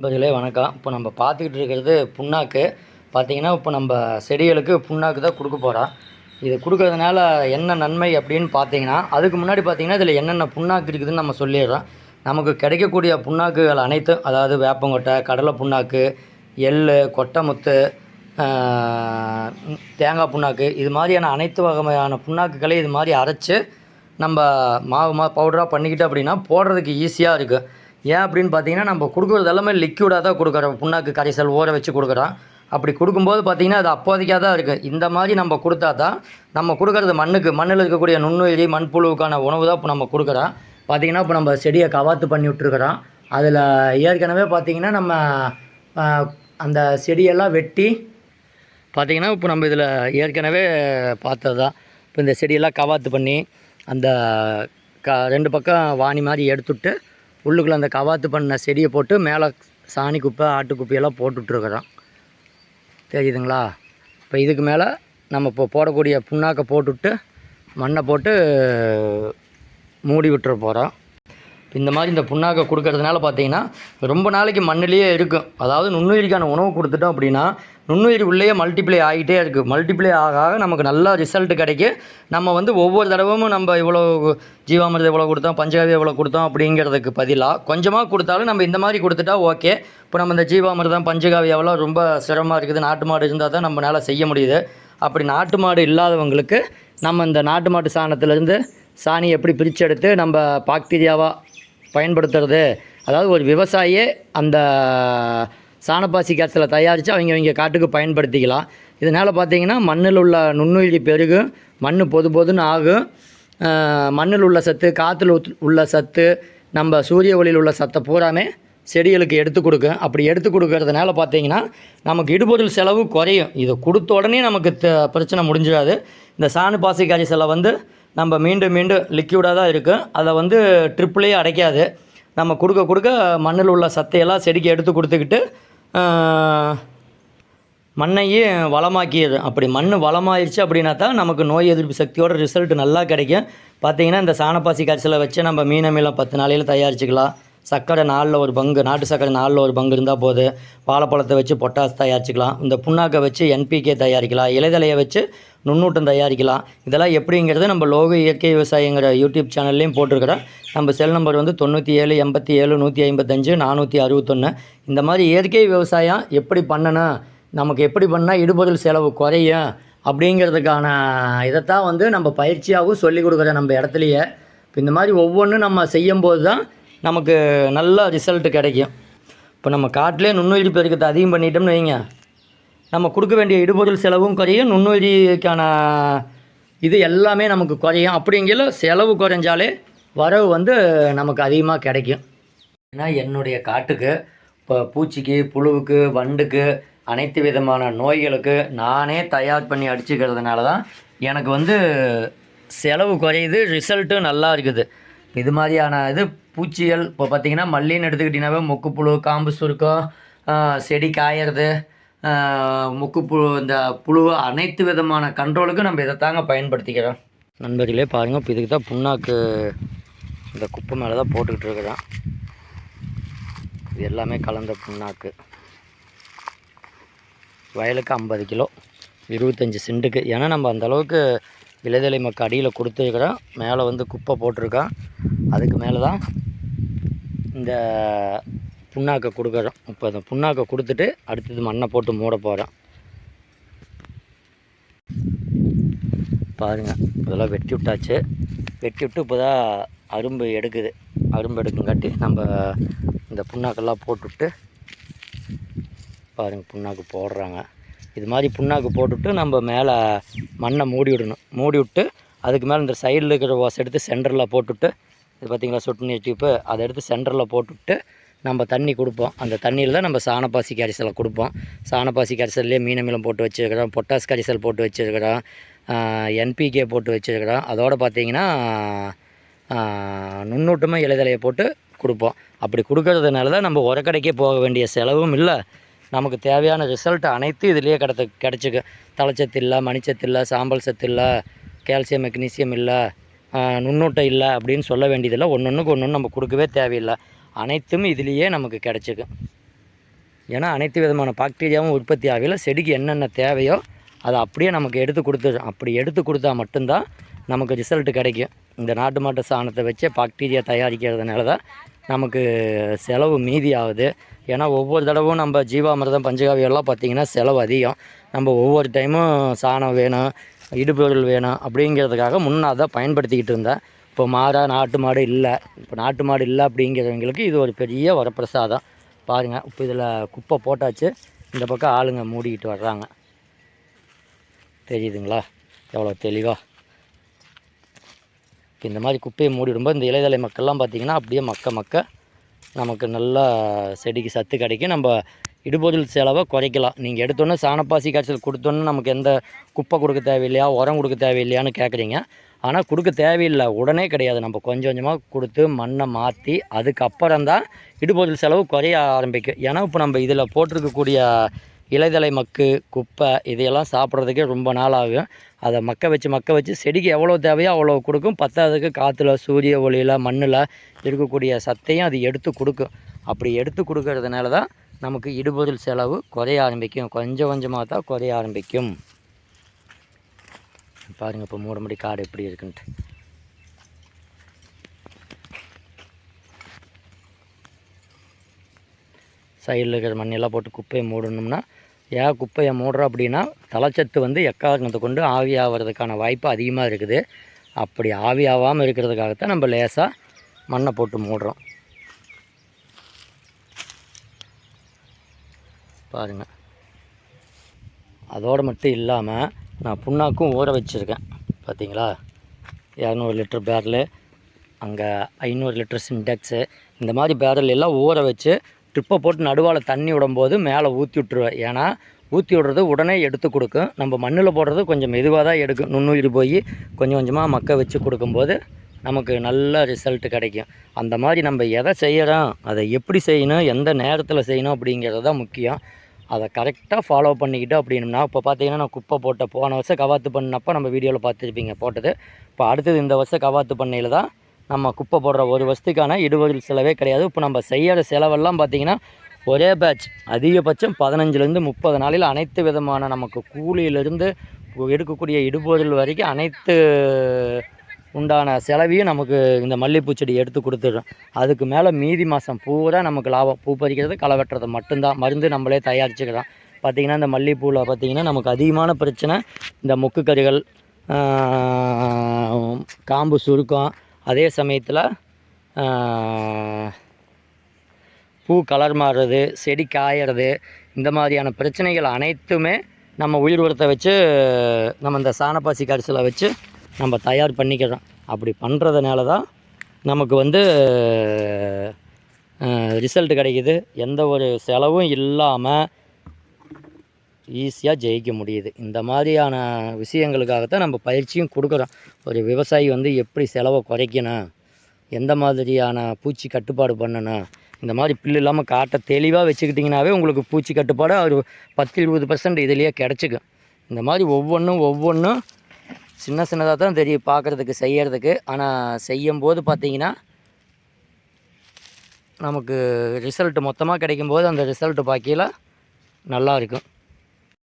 நண்பர்களே வணக்கம். இப்போ நம்ம பார்த்துக்கிட்டு இருக்கிறது புண்ணாக்கு. பார்த்தீங்கன்னா இப்போ நம்ம செடிகளுக்கு புண்ணாக்கு தான் கொடுக்க போகிறோம் இது கொடுக்கறதுனால என்ன நன்மை அப்படின்னு பார்த்தீங்கன்னா அதுக்கு முன்னாடி பார்த்தீங்கன்னா இதில் என்னென்ன புண்ணாக்கு இருக்குதுன்னு நம்ம சொல்லிடுறோம். நமக்கு கிடைக்கக்கூடிய புண்ணாக்குகள் அனைத்தும் அதாவது வேப்பங்கொட்டை கடலை புண்ணாக்கு எள் கொட்டை முத்து தேங்காய் புண்ணாக்கு இது மாதிரியான அனைத்து வகையான புண்ணாக்குகளை இது மாதிரி அரைச்சி நம்ம மாவு மா பவுடராக பண்ணிக்கிட்டோம் அப்படின்னா போடுறதுக்கு ஈஸியாக இருக்குது ஏன் அப்படின்னு பார்த்தீங்கன்னா நம்ம கொடுக்குறது எல்லாமே லிக்யூடாக தான் கொடுக்குறோம். புண்ணாக்கு கரைசல் ஊற வச்சு கொடுக்குறோம். அப்படி கொடுக்கும்போது பார்த்தீங்கன்னா அது அப்போதைக்காக தான் இருக்குது இந்த மாதிரி நம்ம கொடுத்தா தான் நம்ம கொடுக்குறது மண்ணுக்கு மண்ணில் இருக்கக்கூடிய நுண்ணுயிரி மண்புழுவுக்கான உணவு தான் இப்போ நம்ம கொடுக்குறோம். பார்த்தீங்கன்னா இப்போ நம்ம செடியை கவாத்து பண்ணி விட்டுருக்குறோம். அதில் ஏற்கனவே பார்த்திங்கன்னா நம்ம அந்த செடியெல்லாம் வெட்டி பார்த்திங்கன்னா இப்போ நம்ம இதில் ஏற்கனவே பார்த்தது தான். இப்போ இந்த செடியெல்லாம் கவாத்து பண்ணி அந்த க ரெண்டு பக்கம் வாணி மாதிரி எடுத்துவிட்டு உள்ளுக்குள்ளே அந்த கவாத்து பண்ண செடியை போட்டு மேலே சாணி குப்பை ஆட்டு குப்பையெல்லாம் போட்டுட்ருக்குறோம் தெரியுதுங்களா? இப்போ இதுக்கு மேலே நம்ம இப்போ போடக்கூடிய புண்ணாக்கை போட்டுவிட்டு மண்ணை போட்டு மூடி விட்டுற போகிறோம் இந்த மாதிரி இந்த புண்ணாக்கை கொடுக்கறதுனால பார்த்தீங்கன்னா ரொம்ப நாளைக்கு மண்ணிலேயே இருக்கும். அதாவது நுண்ணுயிரிக்கான உணவு கொடுத்துட்டோம் அப்படின்னா நுண்ணுயிர் உள்ளேயே மல்டிப்ளை ஆகிட்டே இருக்குது மல்டிப்ளை ஆக ஆக நமக்கு நல்ல ரிசல்ட் கிடைக்கும் நம்ம வந்து ஒவ்வொரு தடவும் நம்ம இவ்வளோ ஜீவாமிரதம் இவ்வளோ கொடுத்தோம் பஞ்சகாவியம் இவ்வளோ கொடுத்தோம் அப்படிங்கிறதுக்கு பதிலாக கொஞ்சமாக கொடுத்தாலும் நம்ம இந்த மாதிரி கொடுத்துட்டா ஓகே இப்போ நம்ம இந்த ஜீவாமிர்தம் பஞ்சகாவியாவெல்லாம் ரொம்ப சிரமமாக இருக்குது. நாட்டு மாடு இருந்தால் தான் நம்மளால் செய்ய முடியுது. அப்படி நாட்டு மாடு இல்லாதவங்களுக்கு நம்ம இந்த நாட்டு மாட்டு சாணத்துலேருந்து சாணி எப்படி பிரித்தெடுத்து நம்ம பாக்டீரியாவாக பயன்படுத்துறது. அதாவது ஒரு விவசாயியே அந்த சாணப்பாசி கேஸில் தயாரித்து அவங்க அவங்க காட்டுக்கு பயன்படுத்திக்கலாம். இதனால் பார்த்தீங்கன்னா மண்ணில் உள்ள நுண்ணுயிரி பெருகும் மண் பொது பொதுன்னு ஆகும் மண்ணில் உள்ள சத்து காற்றுல உள்ள சத்து நம்ம சூரிய ஒளியில் உள்ள சத்தை பூராமே செடிகளுக்கு எடுத்து கொடுக்கும் அப்படி எடுத்து கொடுக்கறதுனால பார்த்தீங்கன்னா நமக்கு இடுபொருள் செலவு குறையும். இதை கொடுத்த உடனே நமக்கு த- பிரச்சனை முடிஞ்சிடாது. இந்த சாணு பாசிக்காரி செலை வந்து நம்ம மீண்டும் மீண்டும் லிக்யூடாக தான் இருக்கும் அதை வந்து ட்ரிப்புலேயே அடைக்காது. நம்ம கொடுக்க கொடுக்க மண்ணில் உள்ள சத்தையெல்லாம் செடிக்கு எடுத்து கொடுத்துக்கிட்டு மண்ணையும் வளமாக்கியது. அப்படி மண் வளமாயிருச்சு அப்படின்னா தான் நமக்கு நோய் எதிர்ப்பு சக்தியோட ரிசல்ட் நல்லா கிடைக்கும். பார்த்தீங்கன்னா இந்த சாணப்பாசி காய்ச்சலை வச்சு நம்ம மீன் பத்து நாளையில் தயாரிச்சுக்கலாம். சர்க்கரை நாளில் ஒரு பங்கு நாட்டு சர்க்கரை நாளில் ஒரு பங்கு இருந்தால் போது வாழைப்பழத்தை வச்சு பொட்டாஸ் தயாரிச்சுக்கலாம். இந்த புண்ணாக்கை வச்சு என்பிகே தயாரிக்கலாம். இலைதலையை வச்சு நுண்ணூட்டம் தயாரிக்கலாம். இதெல்லாம் எப்படிங்கிறது நம்ம லோக இயற்கை விவசாயிங்கிற யூடியூப் சேனல்லையும் போட்டிருக்கிறோம். நம்ம செல் நம்பர் வந்து தொண்ணூற்றி ஏழு எண்பத்தி ஏழு நூற்றி ஐம்பத்தஞ்சு நானூற்றி அறுபத்தொன்று இந்த மாதிரி இயற்கை விவசாயம் எப்படி பண்ணணும் நமக்கு எப்படி பண்ணால் இடுபொருள் செலவு குறையும் அப்படிங்கிறதுக்கான இதைத்தான் வந்து நம்ம பயிற்சியாகவும் சொல்லிக் கொடுக்குற நம்ம இடத்துலையே. இப்போ இந்த மாதிரி ஒவ்வொன்றும் நம்ம செய்யும்போது தான் நமக்கு நல்ல ரிசல்ட் கிடைக்கும். இப்போ நம்ம காட்டிலே நுண்ணுயிரி பெருக்கத்தை அதிகம் பண்ணிட்டோம்னு வைங்க. நம்ம கொடுக்க வேண்டிய இடுபொருள் செலவும் குறையும் நுண்ணுயிரிக்கான இது எல்லாமே நமக்கு குறையும். அப்படிங்கிற செலவு குறைஞ்சாலே வரவு வந்து நமக்கு அதிகமாக கிடைக்கும். ஏன்னா என்னுடைய காட்டுக்கு இப்போ பூச்சிக்கு புழுவுக்கு வண்டுக்கு அனைத்து விதமான நோய்களுக்கு நானே தயார் பண்ணி அடிச்சுக்கிறதுனால தான் எனக்கு வந்து செலவு குறையுது ரிசல்ட்டும் நல்லா இருக்குது. இது மாதிரியான இது பூச்சிகள் இப்போ பார்த்தீங்கன்னா மல்லின்னு எடுத்துக்கிட்டிங்கனாவே மொக்குப்புழு காம்பு சுருக்கம் செடி காயறது ஆஹ், முக்குப்புழு இந்த புழு அனைத்து விதமான கண்ட்ரோலுக்கும் நம்ம இதை தாங்க பயன்படுத்திக்கிறோம். நண்பர்களே பாருங்கள் இப்போ இதுக்கு தான் புண்ணாக்கு இந்த குப்பை மேலே தான் போட்டுக்கிட்டு இருக்கிறேன். இது எல்லாமே கலந்த புண்ணாக்கு. வயலுக்கு ஐம்பது கிலோ இருபத்தஞ்சி சென்ட்டுக்கு ஏன்னா நம்ம அந்தளவுக்கு விளைதலை மக்க அடியில் கொடுத்துருக்குறோம் மேலே வந்து குப்பை போட்டிருக்கோம் அதுக்கு மேலே தான் இந்த புண்ணாக்கை கொடுக்குறோம் இப்போ இந்த புண்ணாக்கை கொடுத்துட்டு அடுத்தது மண்ணை போட்டு மூட போகிறோம் பாருங்கள் இதெல்லாம் வெட்டி விட்டாச்சு. வெட்டி விட்டு இப்போ தான் அரும்பு எடுக்குது. அரும்பு எடுக்குங்காட்டி நம்ம இந்த புண்ணாக்கெல்லாம் போட்டுவிட்டு பாருங்கள் புண்ணாக்கு போடுறாங்க. இது மாதிரி புண்ணாக்கு போட்டுவிட்டு நம்ம மேலே மண்ணை மூடி விடணும். மூடி விட்டு அதுக்கு மேலே இந்த சைடில் இருக்கிற வாஸ் எடுத்து சென்டரில் போட்டுவிட்டு இது பார்த்திங்களா சொட்டு நீர் டியூப்பு அதை எடுத்து சென்டரில் போட்டுவிட்டு நம்ம தண்ணி கொடுப்போம். அந்த தண்ணியில் தான் நம்ம சாணப்பாசி கரிசலை கொடுப்போம். சாணப்பாசி கரிசல்லே மீனமிலம் போட்டு வச்சுருக்கிறோம். பொட்டாஸ் கரிசல் போட்டு வச்சுருக்கிறோம். என்பிகே போட்டு வச்சுருக்கிறோம். அதோடு பார்த்திங்கன்னா நுண்ணூட்டமாக இலைதலையை போட்டு கொடுப்போம். அப்படி கொடுக்கறதுனால தான் நம்ம உரக்கடைக்கே போக வேண்டிய செலவும் இல்லை. நமக்கு தேவையான ரிசல்ட் அனைத்தும் இதுலேயே கிடத்து கிடச்சிக்கு தலைச்சத்து இல்லை மணிச்சத்து இல்லை சாம்பல் சத்து இல்லை கால்சியம் மெக்னீசியம் இல்லை நுண்ணூட்டம் இல்லை அப்படின்னு சொல்ல வேண்டியதில்லை. ஒன்று ஒன்றுக்கு ஒன்று நம்ம கொடுக்கவே தேவையில்லை. அனைத்தும் இதுலேயே நமக்கு கிடச்சிக்கும் ஏன்னா அனைத்து விதமான பாக்டீரியாவும் உற்பத்தி ஆகல செடிக்கு என்னென்ன தேவையோ அதை அப்படியே நமக்கு எடுத்து கொடுத்து அப்படி எடுத்து கொடுத்தா மட்டும்தான் நமக்கு ரிசல்ட் கிடைக்கும். இந்த நாட்டு மாட்டு சாணத்தை வச்சே பாக்டீரியா தயாரிக்கிறதுனால தான் நமக்கு செலவு மீதி ஆகுது ஏன்னா ஒவ்வொரு தடவும் நம்ம ஜீவாமிரதம் பஞ்சகாவியெல்லாம் பார்த்திங்கன்னா செலவு அதிகம். நம்ம ஒவ்வொரு டைமும் சாணம் வேணும் இடுபொருள் வேணும் அப்படிங்கிறதுக்காக முன்னாக அதை பயன்படுத்திக்கிட்டு இருந்தேன். இப்போ மாடா நாட்டு மாடு இல்லை. இப்போ நாட்டு மாடு இல்லை அப்படிங்கிறவங்களுக்கு இது ஒரு பெரிய வரப்பிரசாதம். பாருங்கள் இப்போ இதில் குப்பை போட்டாச்சு. இந்த பக்கம் ஆளுங்க மூடிக்கிட்டு வர்றாங்க. தெரியுதுங்களா? எவ்வளோ தெளிவாக இப்போ இந்த மாதிரி குப்பையை மூடிடும்போது இந்த இலைதலை மக்கள்லாம் பார்த்திங்கன்னா அப்படியே மக்க மக்க நமக்கு நல்லா செடிக்கு சத்து கிடைக்கும். நம்ம இடுபொருள் செலவை குறைக்கலாம். நீங்கள் எடுத்தோன்னே சாணப்பாசி காய்ச்சல் கொடுத்தோன்னே நமக்கு எந்த குப்பை கொடுக்க தேவையில்லையா உரம் கொடுக்க தேவையில்லையான்னு கேட்குறீங்க ஆனால் கொடுக்க தேவையில்லை. உடனே கிடையாது. நம்ம கொஞ்சம் கொஞ்சமாக கொடுத்து மண்ணை மாற்றி அதுக்கப்புறம் தான் இடுபொருள் செலவு குறைய ஆரம்பிக்கும். ஏன்னா இப்போ நம்ம இதில் போட்டிருக்கக்கூடிய இலைதலை மக்கு குப்பை இதையெல்லாம் சாப்பிட்றதுக்கே ரொம்ப நாள் ஆகும் அதை மக்க வச்சு மக்க வச்சு செடிக்கு எவ்வளோ தேவையோ அவ்வளோ கொடுக்கும். பத்தாததுக்கு காற்றுல சூரிய ஒளியில் மண்ணில் இருக்கக்கூடிய சத்தையும் அது எடுத்து கொடுக்கும். அப்படி எடுத்து கொடுக்கறதுனால தான் நமக்கு இடுபொருள் செலவு குறைய ஆரம்பிக்கும். கொஞ்சம் கொஞ்சமாக தான் குறைய ஆரம்பிக்கும். பாருங்கள் இப்போ மூடமுடி காடு எப்படி இருக்குன்ட்டு. சைடில் இருக்கிற மண்ணெல்லாம் போட்டு குப்பையை மூடணும்னா ஏன் குப்பையை மூடுறோம் அப்படின்னா தலைச்சத்து வந்து எக்காரணத்தை கொண்டு ஆவி ஆகிறதுக்கான வாய்ப்பு அதிகமாக இருக்குது. அப்படி ஆவி ஆகாமல் இருக்கிறதுக்காகத்தான் நம்ம லேசாக மண்ணை போட்டு மூடுறோம். பாருங்கள் அதோடு மட்டும் இல்லாமல் நான் புண்ணாக்கும் ஊற வச்சுருக்கேன். பார்த்தீங்களா இரநூறு லிட்டர் பேரலு அங்கே ஐநூறு லிட்டர் சின்டெக்ஸு இந்த மாதிரி பேரல் எல்லாம் ஊற வச்சு ட்ரிப்பை போட்டு நடுவால் தண்ணி விடும்போது மேலே ஊற்றி விட்ருவேன் ஏன்னா ஊற்றி விடுறது உடனே எடுத்து கொடுக்கும். நம்ம மண்ணில் போடுறது கொஞ்சம் மெதுவாக தான் எடுக்கும். நுண்ணுயிர் போய் கொஞ்சம் கொஞ்சமாக மக்க வச்சு கொடுக்கும்போது நமக்கு நல்ல ரிசல்ட் கிடைக்கும். அந்த மாதிரி நம்ம எதை செய்கிறோம் அதை எப்படி செய்யணும் எந்த நேரத்தில் செய்யணும் அப்படிங்கிறது தான் முக்கியம். அதை கரெக்டாக ஃபாலோ பண்ணிக்கிட்டோம் அப்படின்னா இப்போ பார்த்தீங்கன்னா நான் குப்பை போட்ட போன வருஷம் கவாத்து பண்ணப்போ நம்ம வீடியோவில் பார்த்துருப்பீங்க போட்டது. இப்போ அடுத்தது இந்த வருஷம் கவாத்து பண்ணையில் தான் நம்ம குப்பை போடுற ஒரு வருஷத்துக்கான இடுபொருள் செலவே கிடையாது இப்போ நம்ம செய்கிற செலவெல்லாம் பார்த்திங்கன்னா ஒரே பேட்ச் அதிகபட்சம் பதினஞ்சுலேருந்து முப்பது நாளில் அனைத்து விதமான நமக்கு கூலியிலிருந்து எடுக்கக்கூடிய இடுபொருள் வரைக்கும் அனைத்து உண்டான செலவையும் நமக்கு இந்த மல்லிகைப்பூ செடி எடுத்து கொடுத்துடும் அதுக்கு மேலே மீதி மாதம் பூரா நமக்கு லாபம் பூ பறிக்கிறது களை வெட்டுறது மட்டும்தான் மருந்து நம்மளே தயாரிச்சுக்கலாம் பார்த்திங்கன்னா இந்த மல்லிகைப்பூவில் பார்த்திங்கன்னா நமக்கு அதிகமான பிரச்சனை இந்த மொக்குக்கறிகள் காம்பு சுருக்கம் அதே சமயத்தில் பூ கலர் மாறுறது செடி காயறது இந்த மாதிரியான பிரச்சனைகள் அனைத்துமே நம்ம உயிர் உரத்தை வச்சு நம்ம இந்த சாணப்பாசி கரிசலை வச்சு நம்ம தயார் பண்ணிக்கிறோம். அப்படி பண்ணுறதுனால தான் நமக்கு வந்து ரிசல்ட் கிடைக்குது. எந்த ஒரு செலவும் இல்லாமல் ஈஸியாக ஜெயிக்க முடியுது. இந்த மாதிரியான விஷயங்களுக்காகத்தான் நம்ம பயிற்சியும் கொடுக்குறோம். ஒரு விவசாயி வந்து எப்படி செலவை குறைக்கணும்? எந்த மாதிரியான பூச்சி கட்டுப்பாடு பண்ணணும்? இந்த மாதிரி பில்லு இல்லாமல் காட்டை தெளிவாக வச்சுக்கிட்டிங்கனாவே உங்களுக்கு பூச்சி கட்டுப்பாடு ஒரு பத்து இருபது பர்சன்ட் இதுலேயே கிடச்சிக்கும். இந்த மாதிரி ஒவ்வொன்றும் ஒவ்வொன்றும் சின்ன சின்னதாக தான் தெரியும் பார்க்குறதுக்கு செய்கிறதுக்கு ஆனால் செய்யும்போது பார்த்திங்கன்னா நமக்கு ரிசல்ட் மொத்தமாக கிடைக்கும்போது அந்த ரிசல்ட் பார்க்கையில் நல்லா இருக்கும்.